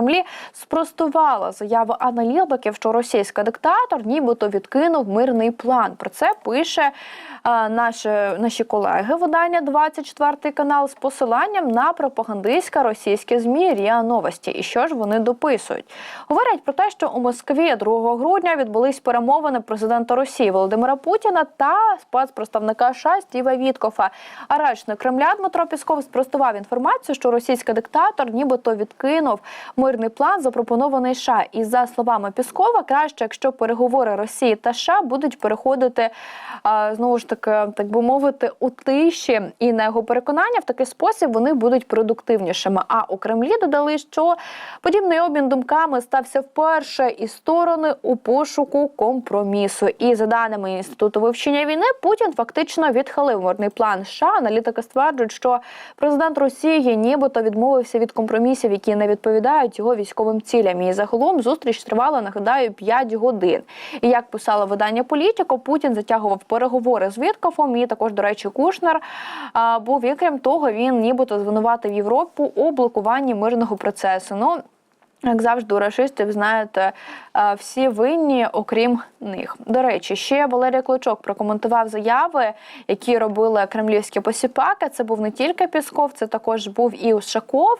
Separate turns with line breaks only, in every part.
Кремлі спростувала заяву аналітиків, що російський диктатор нібито відкинув мирний план. Про це пише е, наші, наші колеги видання 24 канал з посиланням на пропагандистське російське змі РІА Новості. І що ж вони дописують? Говорять про те, що у Москві 2 грудня відбулись перемовини президента Росії Володимира Путіна та спецпредставника США Стіва Віткофа. А речник Кремля Дмитро Пісков спростував інформацію, що російський диктатор нібито відкинув мирний план, запропонований США. І за словами Піскова, краще, якщо переговори Росії та США будуть переходити знову ж таки, так би мовити, у тиші. І на його переконання, в такий спосіб вони будуть продуктивнішими. А у Кремлі додали, що подібний обмін думками стався вперше, і сторони у пошуку компромісу. І за даними інституту вивчення війни, Путін фактично відхилив мирний план. США. аналітики стверджують, що президент Росії нібито відмовився від компромісів, які не відповідають його військовим цілям. І загалом зустріч тривала, нагадаю, 5 годин. І як писало видання Політіко, Путін затягував переговори з Віткофом. І також, до речі, Кушнер а, був крім того, він нібито звинуватив Європу у блокуванні мирного процесу. Ну як завжди, у рашистів, знаєте, е, всі винні, окрім них. До речі, ще Валерій Клочок прокоментував заяви, які робили кремлівські посіпаки. Це був не тільки Пісков, це також був і Ушаков.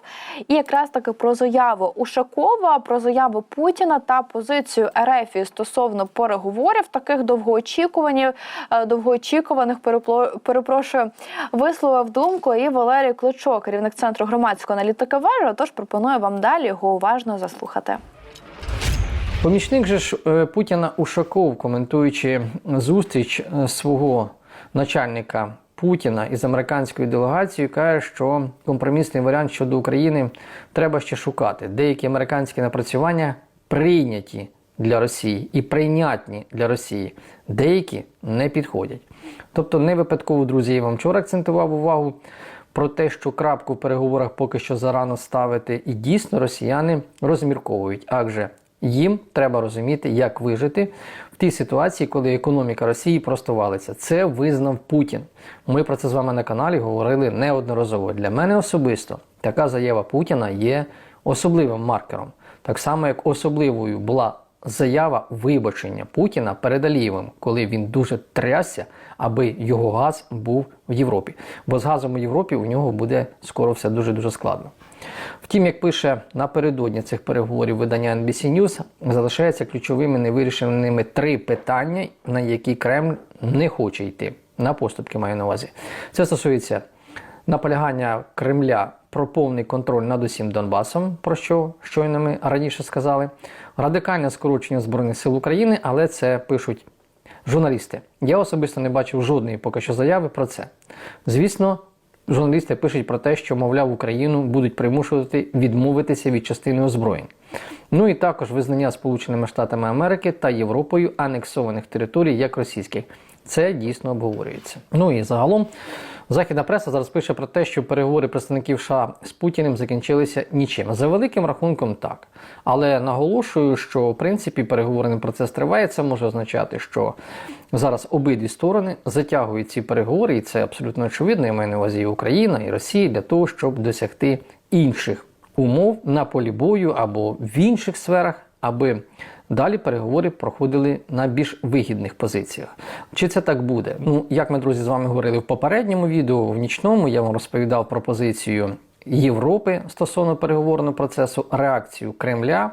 І якраз таки про заяву Ушакова, про заяву Путіна та позицію РФ стосовно переговорів, таких довгоочікуваних, е, довгоочікуваних перепло- перепрошую, висловив думку і Валерій Клочок, керівник центру громадської аналітики вежа. Тож пропоную вам далі його уважно заслухати.
Помічник же ж е, Путіна Ушаков, коментуючи зустріч е, свого начальника Путіна із американською делегацією, каже, що компромісний варіант щодо України треба ще шукати. Деякі американські напрацювання прийняті для Росії і прийнятні для Росії, деякі не підходять. Тобто, не випадково, друзі, я вам вчора акцентував увагу про те, що крапку в переговорах поки що зарано ставити, і дійсно росіяни розмірковують. Адже їм треба розуміти, як вижити в тій ситуації, коли економіка Росії просто валиться. Це визнав Путін. Ми про це з вами на каналі говорили неодноразово. Для мене особисто така заява Путіна є особливим маркером, так само як особливою була. Заява вибачення Путіна перед Алієвим, коли він дуже трясся, аби його газ був в Європі. Бо з газом у Європі у нього буде скоро все дуже дуже складно. Втім, як пише напередодні цих переговорів видання NBC News, залишаються ключовими невирішеними три питання, на які Кремль не хоче йти. На поступки маю на увазі. Це стосується наполягання Кремля про повний контроль над усім Донбасом, про що щойно ми раніше сказали, радикальне скорочення Збройних сил України, але це пишуть журналісти. Я особисто не бачив жодної поки що заяви про це. Звісно, журналісти пишуть про те, що, мовляв, Україну будуть примушувати відмовитися від частини озброєнь. Ну і також визнання Сполученими Штатами Америки та Європою анексованих територій як російських. Це дійсно обговорюється. Ну і загалом західна преса зараз пише про те, що переговори представників США з Путіним закінчилися нічим. За великим рахунком, так. Але наголошую, що в принципі переговорний процес триває. Це може означати, що зараз обидві сторони затягують ці переговори, і це абсолютно очевидно. Я маю на увазі і Україна і Росія для того, щоб досягти інших умов на полі бою або в інших сферах, аби далі переговори проходили на більш вигідних позиціях. Чи це так буде? Ну, як ми, друзі, з вами говорили в попередньому відео, в нічному я вам розповідав про позицію Європи стосовно переговорного процесу, реакцію Кремля.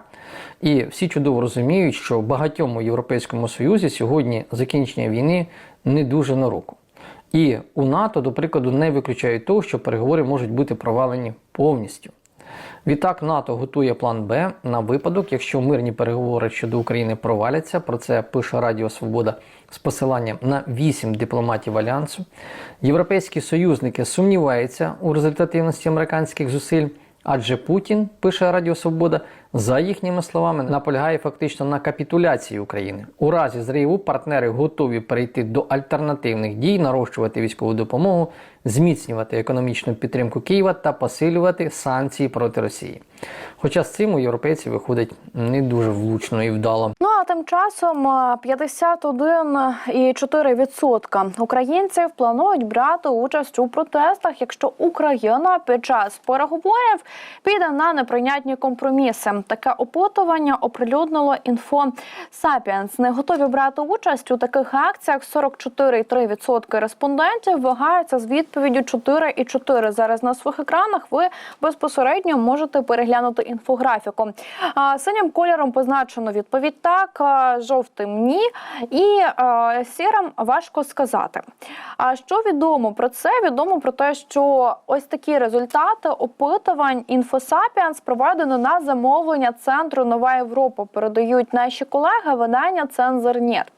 І всі чудово розуміють, що багатьом у Європейському Союзі сьогодні закінчення війни не дуже на руку. І у НАТО, до прикладу, не виключають того, що переговори можуть бути провалені повністю. Відтак НАТО готує план Б на випадок, якщо мирні переговори щодо України проваляться. Про це пише Радіо Свобода з посиланням на вісім дипломатів альянсу. Європейські союзники сумніваються у результативності американських зусиль. Адже Путін, пише Радіо Свобода, за їхніми словами, наполягає фактично на капітуляції України. У разі зриву партнери готові перейти до альтернативних дій, нарощувати військову допомогу, зміцнювати економічну підтримку Києва та посилювати санкції проти Росії. Хоча з цим у європейців виходить не дуже влучно і вдало.
Ну а тим часом е, 51,4% українців планують брати участь у протестах, якщо Україна під час переговорів піде на неприйнятні компроміси. Таке опитування оприлюднило інфо Сапіенс. Не готові брати участь у таких акціях. 44,3% респондентів вагаються з відповіддю 4,4. Зараз на своїх екранах ви безпосередньо можете переглянути інфографіку. Синім кольором позначено відповідь так, жовтим ні, і сірим важко сказати. А що відомо про це? Відомо про те, що ось такі результати опитувань інфосапіанс проведено на замовлення центру Нова Європа. Передають наші колеги видання Цензорнет.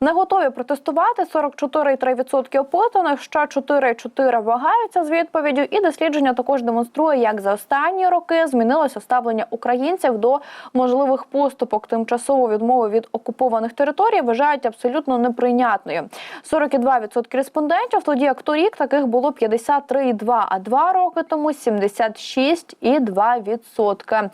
Не готові протестувати 44,3% опитаних, ще 4,4% вагаються з відповіддю. І дослідження також демонструє, як за останні роки змінилося ставлення українців до можливих поступок. Тимчасово відмови від окупованих територій вважають абсолютно неприйнятною. 42% респондентів, тоді як торік таких було 53,2%, а два роки тому 76,2%.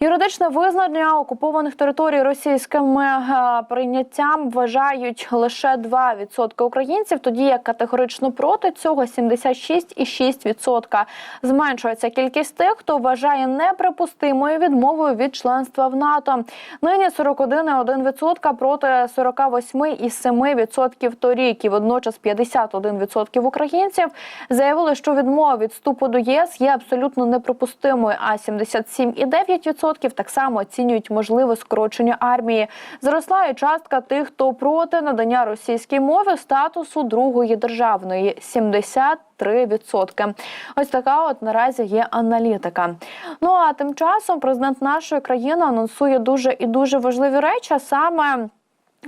Юридичне визнання окупованих територій російським е, прийняттям вважають лише 2% українців, тоді як категорично проти цього 76,6%. Зменшується кількість тих, хто вважає неприпустимою відмовою від членства в НАТО. Нині 41,1% проти 48,7% торік. І водночас 51% українців заявили, що відмова від вступу до ЄС є абсолютно неприпустимою. А 77,9% так само оцінюють можливе скорочення армії. Зросла і частка тих, хто проти надання російській мови статусу другої державної 73%. Ось така от наразі є аналітика. Ну а тим часом президент нашої країни анонсує дуже і дуже важливі речі, а саме.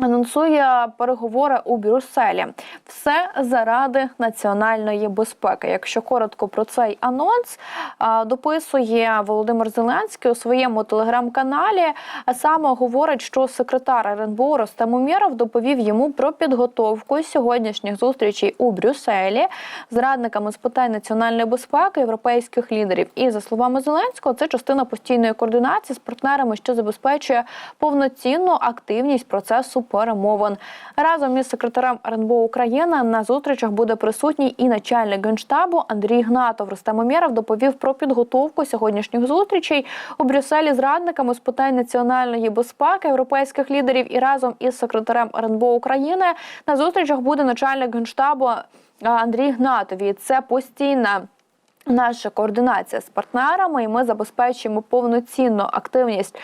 Анонсує переговори у Брюсселі. Все заради національної безпеки. Якщо коротко про цей анонс, дописує Володимир Зеленський у своєму телеграм-каналі. А саме говорить, що секретар РНБО Ростем Умєров доповів йому про підготовку сьогоднішніх зустрічей у Брюсселі з радниками з питань національної безпеки європейських лідерів. І за словами Зеленського, це частина постійної координації з партнерами, що забезпечує повноцінну активність процесу перемовин. Разом із секретарем РНБО України на зустрічах буде присутній і начальник генштабу Андрій Гнатов. Рустем Умєров доповів про підготовку сьогоднішніх зустрічей у Брюсселі з радниками з питань національної безпеки європейських лідерів і разом із секретарем РНБО України на зустрічах буде начальник генштабу Андрій Гнатові. Це постійна. Наша координація з партнерами, і ми забезпечуємо повноцінну активність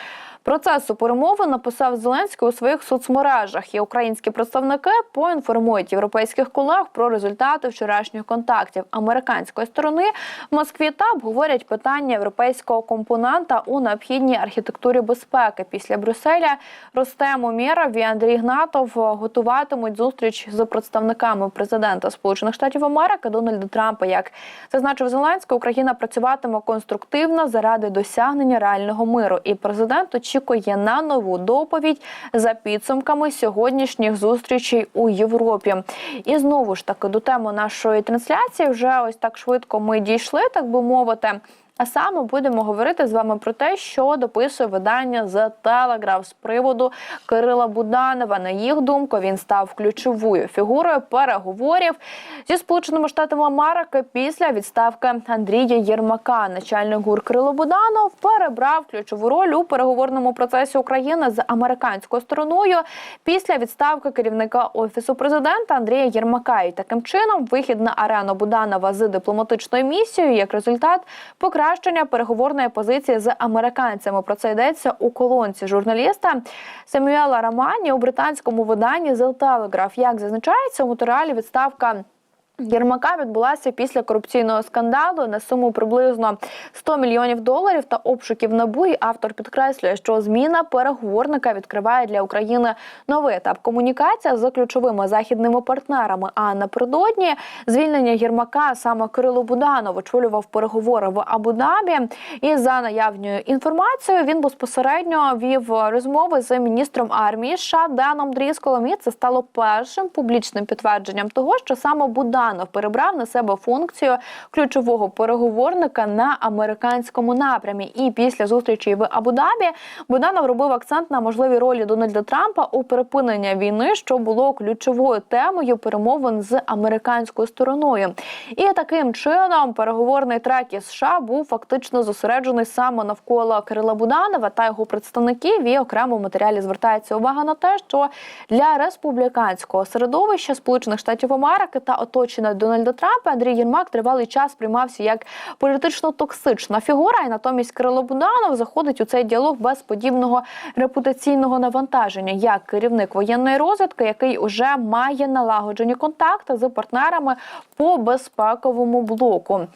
процесу перемови. Написав Зеленський у своїх соцмережах. І українські представники поінформують європейських колег про результати вчорашніх контактів американської сторони в Москві та обговорять питання європейського компонента у необхідній архітектурі безпеки. Після Брюсселя Ростем Умєров і Андрій Гнатов готуватимуть зустріч з представниками президента Сполучених Штатів Америки Дональда Трампа. Як зазначив Зеленський, Україна працюватиме конструктивно заради досягнення реального миру. І президент очікує на нову доповідь за підсумками сьогоднішніх зустрічей у Європі. І знову ж таки до теми нашої трансляції вже ось так швидко ми дійшли, так би мовити. А саме будемо говорити з вами про те, що дописує видання The Telegraph з приводу Кирила Буданова. На їх думку, він став ключовою фігурою переговорів зі Сполученими Штатами Америки після відставки Андрія Єрмака. Начальник ГУР Кирило Буданов перебрав ключову роль у переговорному процесі України з американською стороною після відставки керівника офісу президента Андрія Єрмака. І таким чином вихід на арену Буданова з дипломатичною місією як результат покращення переговорної позиції з американцями. Про це йдеться у колонці журналіста Семюела Рамані у британському виданні The Telegraph. Як зазначається у матеріалі відставка. Єрмака відбулася після корупційного скандалу на суму приблизно 100 мільйонів доларів та обшуків НАБУ. І Автор підкреслює, що зміна переговорника відкриває для України новий етап комунікації з ключовими західними партнерами. А напередодні звільнення Єрмака саме Кирило Буданов очолював переговори в Абу-Дабі. І за наявною інформацією він безпосередньо вів розмови з міністром армії США Деном Дрісколом. І це стало першим публічним підтвердженням того, що саме Буданов Буданов перебрав на себе функцію ключового переговорника на американському напрямі. І після зустрічі в Абу-Дабі Буданов робив акцент на можливій ролі Дональда Трампа у припиненні війни, що було ключовою темою перемовин з американською стороною. І таким чином переговорний трек із США був фактично зосереджений саме навколо Кирила Буданова та його представників. І окремо в матеріалі звертається увага на те, що для республіканського середовища Сполучених Штатів Америки та оточення Дональда Трампа Андрій Єрмак тривалий час сприймався як політично токсична фігура, і натомість Кирило Буданов заходить у цей діалог без подібного репутаційного навантаження, як керівник воєнної розвідки, який уже має налагоджені контакти з партнерами по безпековому блоку.